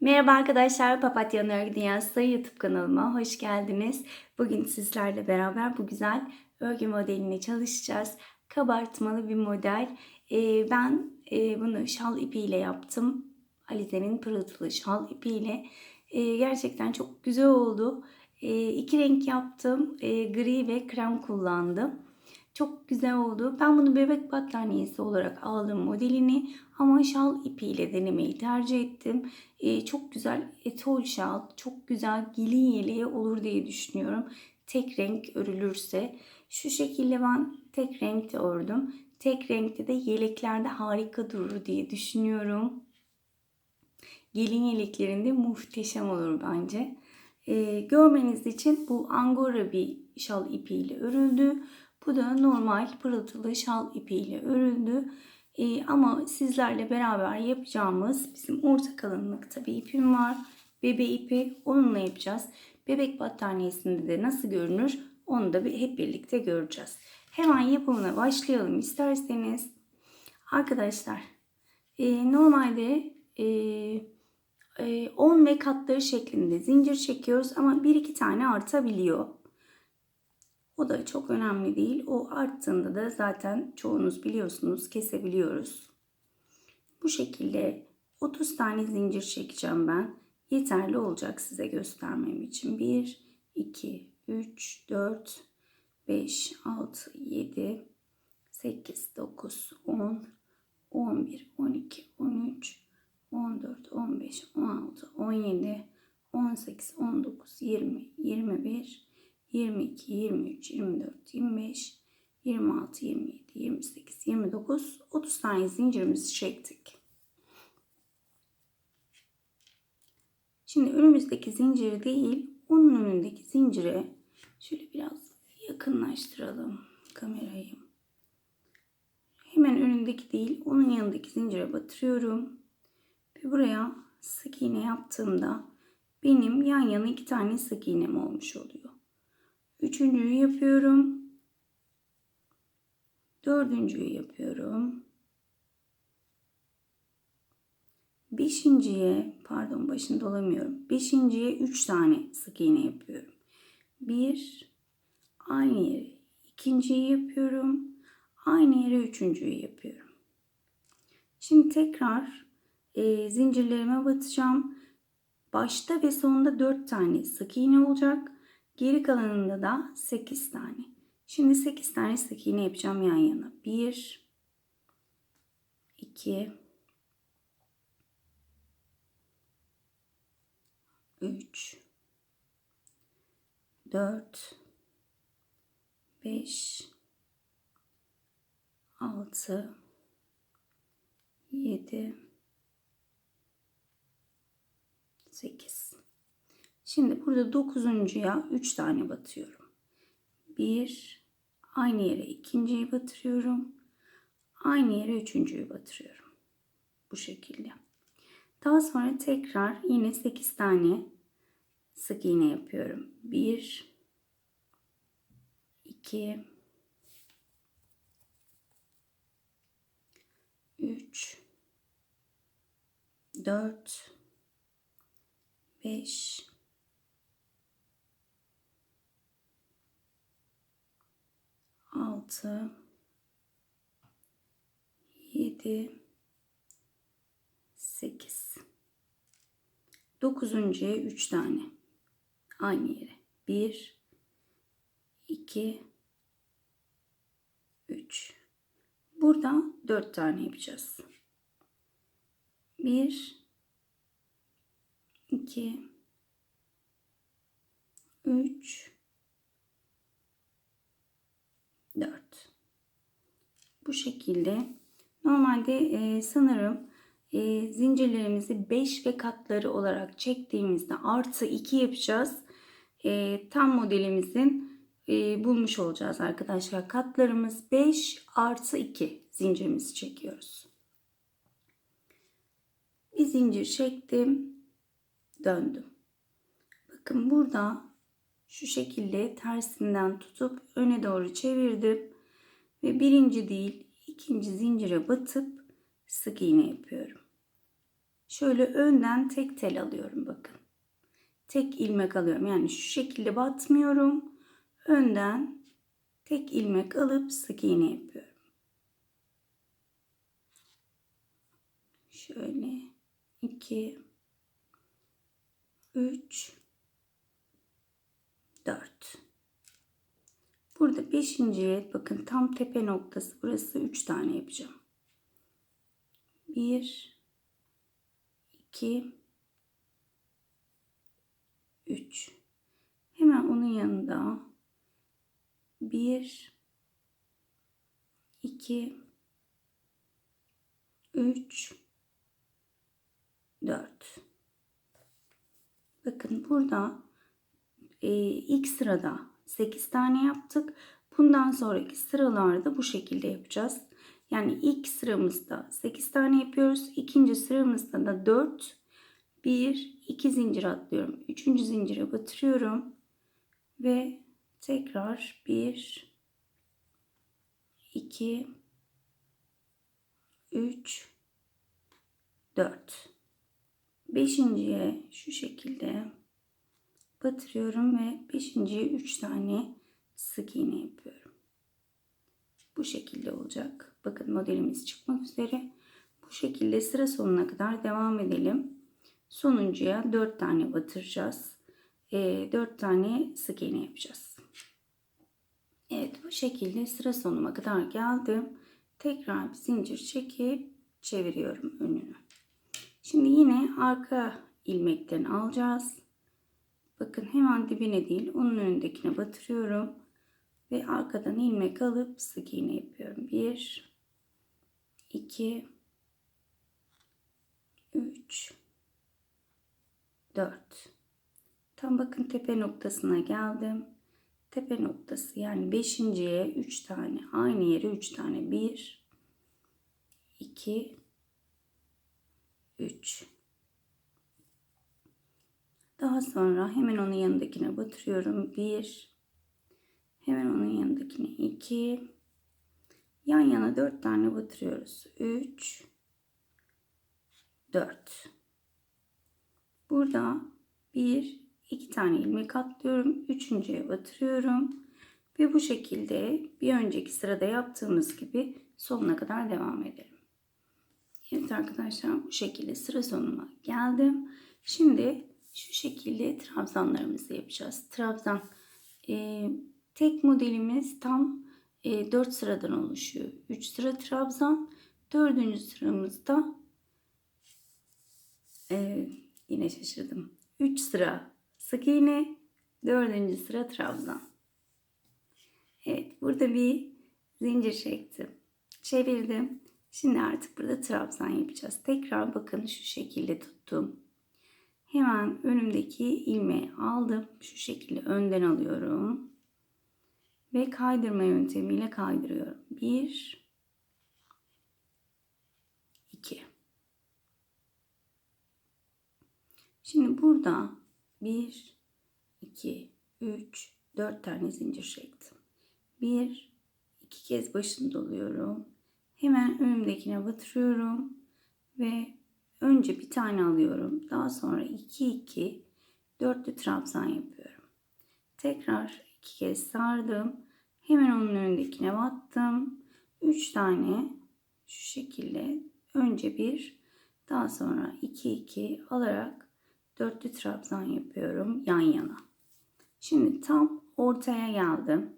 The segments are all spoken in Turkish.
Merhaba arkadaşlar, Papatya Örgü Dünyası YouTube kanalıma hoş geldiniz. Bugün sizlerle beraber bu güzel örgü modelini çalışacağız. Kabartmalı bir model. Ee, ben e, bunu şal ipiyle yaptım. Alize'nin pırıltılı şal ipiyle. Ee, gerçekten çok güzel oldu. Ee, iki renk yaptım. Ee, gri ve krem kullandım. Çok güzel oldu. Ben bunu bebek battaniyesi olarak aldım modelini ama şal ipiyle denemeyi tercih ettim. Ee, çok güzel etol şal, çok güzel gelin yeleği olur diye düşünüyorum. Tek renk örülürse. Şu şekilde ben tek renkte ördüm. Tek renkte de yeleklerde harika durur diye düşünüyorum. Gelin yeleklerinde muhteşem olur bence. Ee, görmeniz için bu angora bir şal ipiyle örüldü. Bu da normal pırıltılı şal ipiyle örüldü. Ee, ama sizlerle beraber yapacağımız bizim orta kalınlıkta bir ipim var. Bebe ipi onunla yapacağız. Bebek battaniyesinde de nasıl görünür onu da bir, hep birlikte göreceğiz. Hemen yapımına başlayalım isterseniz. Arkadaşlar e, normalde e, 10 ve katları şeklinde zincir çekiyoruz ama bir iki tane artabiliyor. O da çok önemli değil. O arttığında da zaten çoğunuz biliyorsunuz kesebiliyoruz. Bu şekilde 30 tane zincir çekeceğim ben. Yeterli olacak size göstermem için. 1, 2, 3, 4, 5, 6, 7, 8, 9, 10, 11, 12, 13, 14, 15, 16, 17, 18, 19, 20, 21, 22, 23, 24, 25, 26, 27, 28, 29, 30 tane zincirimizi çektik. Şimdi önümüzdeki zincir değil, onun önündeki zincire şöyle biraz yakınlaştıralım kamerayı. Hemen önündeki değil, onun yanındaki zincire batırıyorum. Ve buraya sık iğne yaptığımda benim yan yana iki tane sık iğnem olmuş oluyor. Üçüncüyü yapıyorum. Dördüncüyü yapıyorum. Beşinciye, pardon başında olamıyorum. Beşinciye üç tane sık iğne yapıyorum. Bir, aynı yere ikinciyi yapıyorum. Aynı yere üçüncüyü yapıyorum. Şimdi tekrar e, zincirlerime batacağım. Başta ve sonunda dört tane sık iğne olacak. Geri kalanında da 8 tane. Şimdi 8 tane sık iğne yapacağım yan yana. 1 2 3 4 5 6 7 8 Şimdi burada dokuzuncuya 3 tane batıyorum. 1 aynı yere ikinciyi batırıyorum. Aynı yere üçüncüyü batırıyorum. Bu şekilde. Daha sonra tekrar yine 8 tane sık iğne yapıyorum. 1 2 3 4 5 6 7 8 Dokuzuncuya 3 tane. Aynı yere. 1 2 3 Burada 4 tane yapacağız. 1 2 3 4 bu şekilde. Normalde e, sanırım e, zincirlerimizi 5 ve katları olarak çektiğimizde artı 2 yapacağız. E, tam modelimizin e, bulmuş olacağız arkadaşlar. Katlarımız 5 artı 2 zincirimizi çekiyoruz. Bir zincir çektim döndüm. Bakın burada şu şekilde tersinden tutup öne doğru çevirdim. Ve birinci değil ikinci zincire batıp sık iğne yapıyorum. şöyle önden tek tel alıyorum bakın. Tek ilmek alıyorum. Yani şu şekilde batmıyorum. Önden tek ilmek alıp sık iğne yapıyorum. Şöyle 2 3 4 Burada beşinciye bakın tam tepe noktası. Burası 3 tane yapacağım. 1 2 3 Hemen onun yanında 1 2 3 4 Bakın burada e, ilk sırada 8 tane yaptık. Bundan sonraki sıralarda bu şekilde yapacağız. Yani ilk sıramızda 8 tane yapıyoruz. İkinci sıramızda da 4, 1, 2 zincir atlıyorum. Üçüncü zincire batırıyorum. Ve tekrar 1, 2, 3, 4. Beşinciye şu şekilde batırıyorum ve beşinciye 3 tane sık iğne yapıyorum. Bu şekilde olacak. Bakın modelimiz çıkmak üzere. Bu şekilde sıra sonuna kadar devam edelim. Sonuncuya 4 tane batıracağız. E, 4 tane sık iğne yapacağız. Evet bu şekilde sıra sonuna kadar geldim. Tekrar bir zincir çekip çeviriyorum önünü. Şimdi yine arka ilmekten alacağız. Hemen dibine değil onun önündekine batırıyorum. Ve arkadan ilmek alıp sık iğne yapıyorum. 1 2 3 4 Tam bakın tepe noktasına geldim. Tepe noktası yani beşinciye 3 tane aynı yere 3 tane 1 2 3 daha sonra hemen onun yanındakine batırıyorum. 1 hemen onun yanındakine 2 yan yana 4 tane batırıyoruz. 3 4 Burada 1 2 tane ilmek atlıyorum. Üçüncüye batırıyorum. Ve bu şekilde bir önceki sırada yaptığımız gibi sonuna kadar devam edelim. Evet arkadaşlar bu şekilde sıra sonuna geldim. Şimdi şu şekilde trabzanlarımızı yapacağız. Trabzan e, tek modelimiz tam e, 4 sıradan oluşuyor. 3 sıra trabzan. Dördüncü sıramızda e, yine şaşırdım. 3 sıra sık iğne. Dördüncü sıra trabzan. Evet burada bir zincir çektim. Çevirdim. Şimdi artık burada trabzan yapacağız. Tekrar bakın şu şekilde tuttum. Hemen önümdeki ilmeği aldım. Şu şekilde önden alıyorum. Ve kaydırma yöntemiyle kaydırıyorum. 1 2 Şimdi burada 1 2 3 4 tane zincir çektim. 1 2 kez başını doluyorum. Hemen önümdekine batırıyorum ve Önce bir tane alıyorum. Daha sonra 2 2 dörtlü trabzan yapıyorum. Tekrar iki kez sardım. Hemen onun önündekine battım. 3 tane şu şekilde önce bir daha sonra 2 2 alarak dörtlü trabzan yapıyorum yan yana. Şimdi tam ortaya geldim.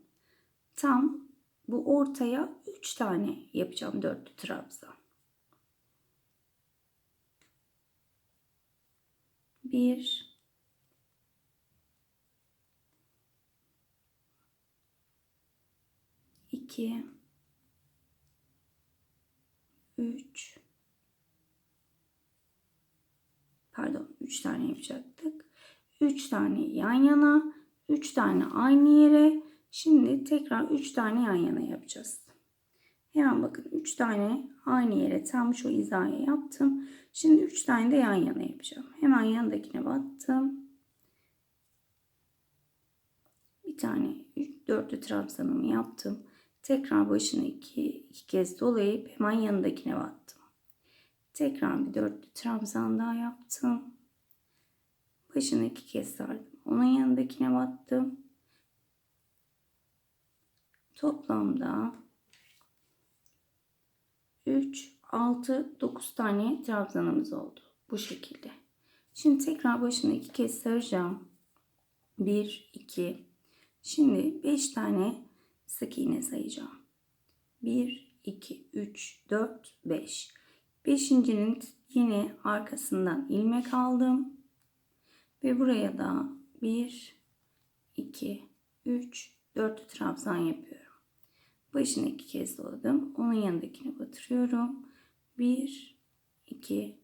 Tam bu ortaya 3 tane yapacağım dörtlü trabzan. 1 2 3 pardon 3 tane yapacaktık. 3 tane yan yana, 3 tane aynı yere. Şimdi tekrar 3 tane yan yana yapacağız. Hemen bakın 3 tane aynı yere tam şu hizaya yaptım. Şimdi 3 tane de yan yana yapacağım. Hemen yanındakine battım. Bir tane 3 dörtlü trabzanımı yaptım. Tekrar başını iki, iki kez dolayıp hemen yanındakine battım. Tekrar bir dörtlü trabzan daha yaptım. Başını iki kez sardım. Onun yanındakine battım. Toplamda 3, 6, 9 tane trabzanımız oldu. Bu şekilde. Şimdi tekrar başını iki kez saracağım. 1, 2. Şimdi 5 tane sık iğne sayacağım. 1, 2, 3, 4, 5. Beşincinin yine arkasından ilmek aldım. Ve buraya da 1, 2, 3, 4 trabzan yapıyorum. Başını iki kez doladım. Onun yanındakini batırıyorum. 1, 2,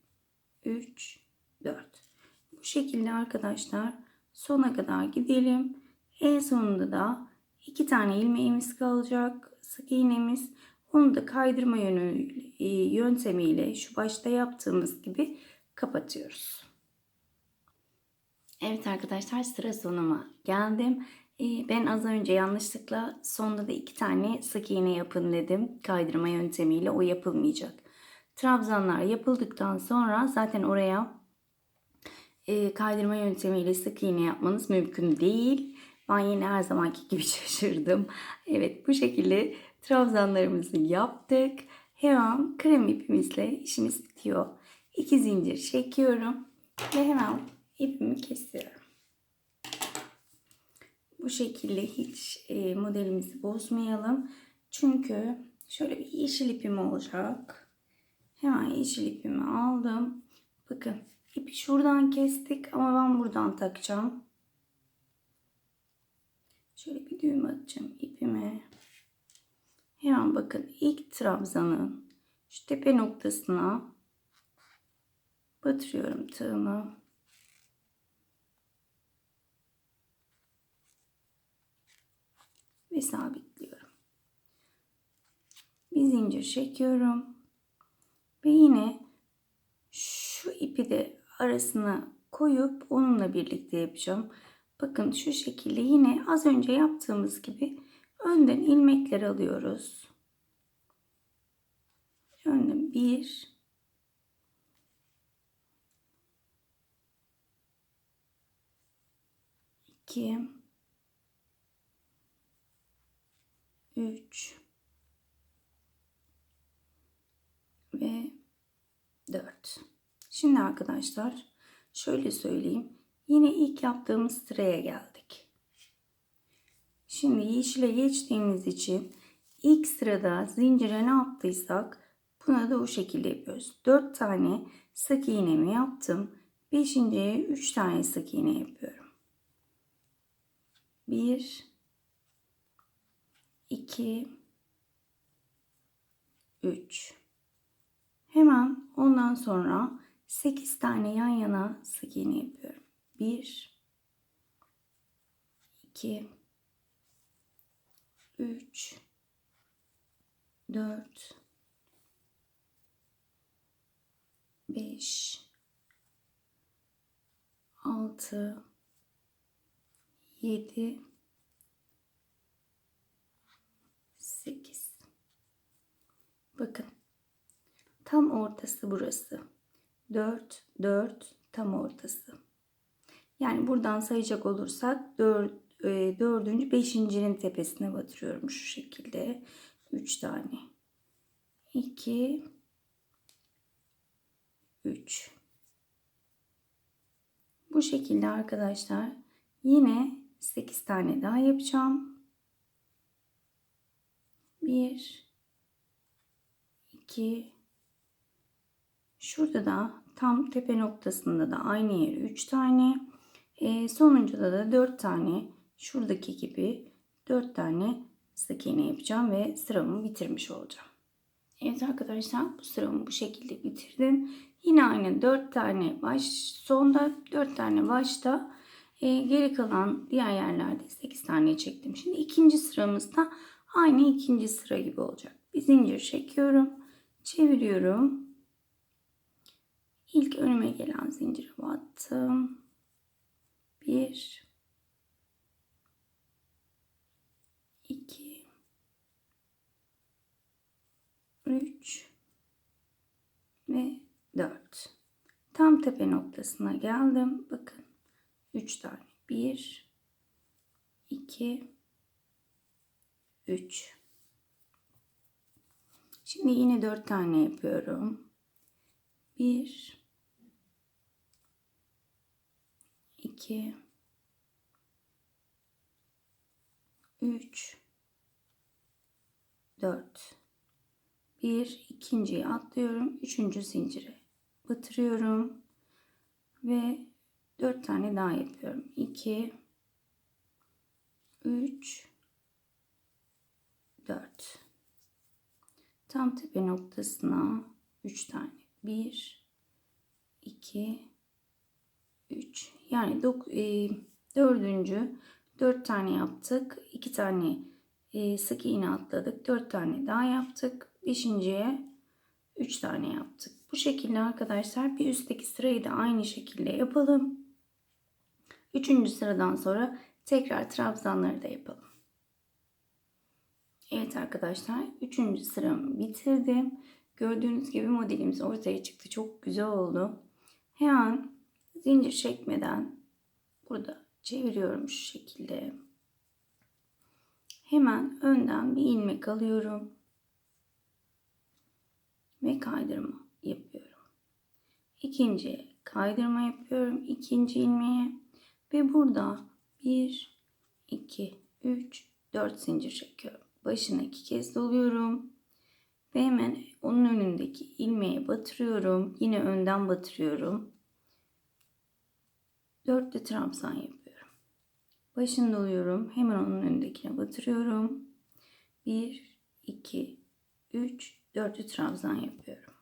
3, 4. Bu şekilde arkadaşlar sona kadar gidelim. En sonunda da iki tane ilmeğimiz kalacak. Sık iğnemiz. Onu da kaydırma yönü, e, yöntemiyle şu başta yaptığımız gibi kapatıyoruz. Evet arkadaşlar sıra sonuma geldim. Ben az önce yanlışlıkla sonda da iki tane sık iğne yapın dedim. Kaydırma yöntemiyle o yapılmayacak. Trabzanlar yapıldıktan sonra zaten oraya e, kaydırma yöntemiyle sık iğne yapmanız mümkün değil. Ben yine her zamanki gibi şaşırdım. Evet bu şekilde trabzanlarımızı yaptık. Hemen krem ipimizle işimiz bitiyor. İki zincir çekiyorum ve hemen ipimi kesiyorum. Bu şekilde hiç e, modelimizi bozmayalım. Çünkü şöyle bir yeşil ipim olacak. Hemen yeşil ipimi aldım. Bakın ipi şuradan kestik ama ben buradan takacağım. Şöyle bir düğüm atacağım ipime. Hemen bakın ilk trabzanın şu tepe noktasına batırıyorum tığımı. Ve sabitliyorum. Bir zincir çekiyorum. Ve yine şu ipi de arasına koyup onunla birlikte yapacağım. Bakın şu şekilde yine az önce yaptığımız gibi önden ilmekler alıyoruz. Önden bir iki üç ve dört. Şimdi arkadaşlar şöyle söyleyeyim. Yine ilk yaptığımız sıraya geldik. Şimdi yeşile geçtiğimiz için ilk sırada zincire ne yaptıysak buna da o şekilde yapıyoruz. 4 tane sık iğnemi yaptım. Beşinciye 3 tane sık iğne yapıyorum. 1 2 3 Hemen ondan sonra 8 tane yan yana sık iğne yapıyorum. 1 2 3 4 5 6 7 8 Bakın tam ortası burası. 4 4 tam ortası. Yani buradan sayacak olursak 4 e, dördüncü beşincinin tepesine batırıyorum şu şekilde. 3 tane. 2 3 Bu şekilde arkadaşlar yine 8 tane daha yapacağım. 1 2 Şurada da tam tepe noktasında da aynı yere 3 tane. E, sonuncuda da 4 tane şuradaki gibi 4 tane sık iğne yapacağım ve sıramı bitirmiş olacağım. Evet arkadaşlar bu sıramı bu şekilde bitirdim. Yine aynı 4 tane baş sonda 4 tane başta e, geri kalan diğer yerlerde 8 tane çektim. Şimdi ikinci sıramızda aynı ikinci sıra gibi olacak. Bir zincir çekiyorum. Çeviriyorum. İlk önüme gelen zincire battım. Bir, iki, üç ve Tam tepe noktasına geldim. Bakın 3 tane. 1 2 3 Şimdi yine 4 tane yapıyorum. 1 2 3 4 bir ikinciyi atlıyorum. Üçüncü zincire batırıyorum. Ve dört tane daha yapıyorum. 2 3 4 Tam tepe noktasına 3 tane. 1 2 3 yani dok, e, dördüncü 4 tane yaptık. 2 tane e, sık iğne atladık. 4 tane daha yaptık. Beşinciye 3 tane yaptık. Bu şekilde arkadaşlar bir üstteki sırayı da aynı şekilde yapalım. Üçüncü sıradan sonra tekrar trabzanları da yapalım. Evet arkadaşlar üçüncü sıramı bitirdim. Gördüğünüz gibi modelimiz ortaya çıktı. Çok güzel oldu. Hemen zincir çekmeden burada çeviriyorum şu şekilde. Hemen önden bir ilmek alıyorum ve kaydırma yapıyorum. İkinci kaydırma yapıyorum. ikinci ilmeğe ve burada 1 2 3 4 zincir çekiyorum. Başına iki kez doluyorum. Ve hemen onun önündeki ilmeğe batırıyorum. Yine önden batırıyorum. Dörtlü trabzan yapıyorum. Başını doluyorum. Hemen onun önündekine batırıyorum. 1 2 3 dörtlü trabzan yapıyorum.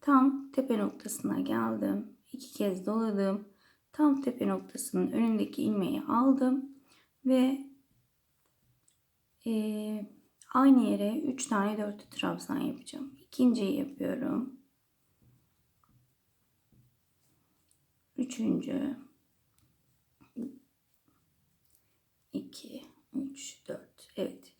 Tam tepe noktasına geldim. iki kez doladım. Tam tepe noktasının önündeki ilmeği aldım ve e, aynı yere 3 tane dörtlü trabzan yapacağım. İkinciyi yapıyorum. Üçüncü. 2, 3, 4. Evet.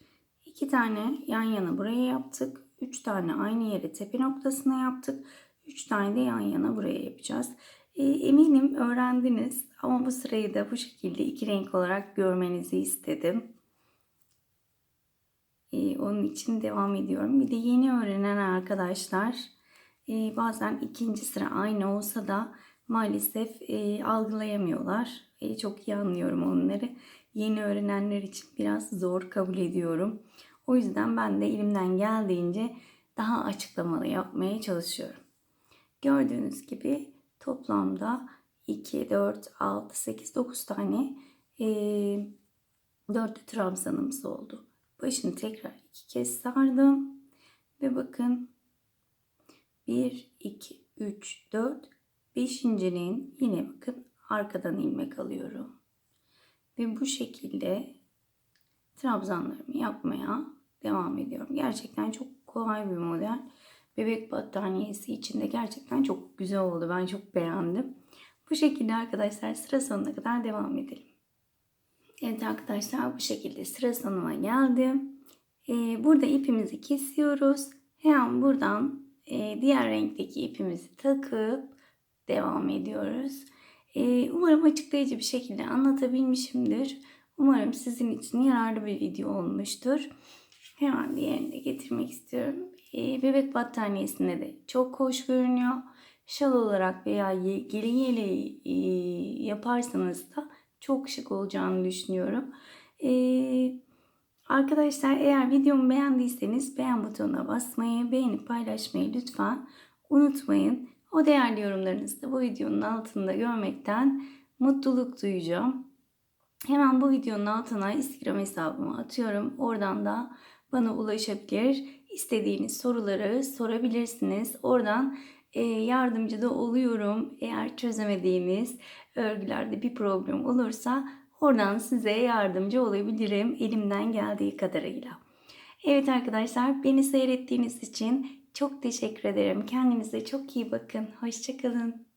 İki tane yan yana buraya yaptık. Üç tane aynı yere tepe noktasına yaptık. Üç tane de yan yana buraya yapacağız. E, eminim öğrendiniz ama bu sırayı da bu şekilde iki renk olarak görmenizi istedim. E, onun için devam ediyorum. Bir de yeni öğrenen arkadaşlar e, bazen ikinci sıra aynı olsa da maalesef e, algılayamıyorlar. E, çok iyi anlıyorum onları yeni öğrenenler için biraz zor kabul ediyorum. O yüzden ben de elimden geldiğince daha açıklamalı yapmaya çalışıyorum. Gördüğünüz gibi toplamda 2, 4, 6, 8, 9 tane e, dörtlü trabzanımız oldu. Başını tekrar iki kez sardım. Ve bakın 1, 2, 3, 4, 5. yine bakın arkadan ilmek alıyorum. Ve bu şekilde trabzanlarımı yapmaya devam ediyorum. Gerçekten çok kolay bir model. Bebek battaniyesi içinde gerçekten çok güzel oldu. Ben çok beğendim. Bu şekilde arkadaşlar sıra sonuna kadar devam edelim. Evet arkadaşlar bu şekilde sıra sonuna geldim. Ee, burada ipimizi kesiyoruz. Hemen buradan e, diğer renkteki ipimizi takıp devam ediyoruz. Ee, umarım açıklayıcı bir şekilde anlatabilmişimdir. Umarım sizin için yararlı bir video olmuştur. Hemen diğerini de getirmek istiyorum. Ee, bebek battaniyesinde de çok hoş görünüyor. Şal olarak veya gelin yeleği e, yaparsanız da çok şık olacağını düşünüyorum. Ee, arkadaşlar eğer videomu beğendiyseniz beğen butonuna basmayı, beğenip paylaşmayı lütfen unutmayın. O değerli yorumlarınızı da bu videonun altında görmekten mutluluk duyacağım. Hemen bu videonun altına Instagram hesabımı atıyorum. Oradan da bana ulaşabilir. İstediğiniz soruları sorabilirsiniz. Oradan e, yardımcı da oluyorum. Eğer çözemediğiniz örgülerde bir problem olursa oradan size yardımcı olabilirim elimden geldiği kadarıyla. Evet arkadaşlar beni seyrettiğiniz için çok teşekkür ederim. Kendinize çok iyi bakın. Hoşçakalın.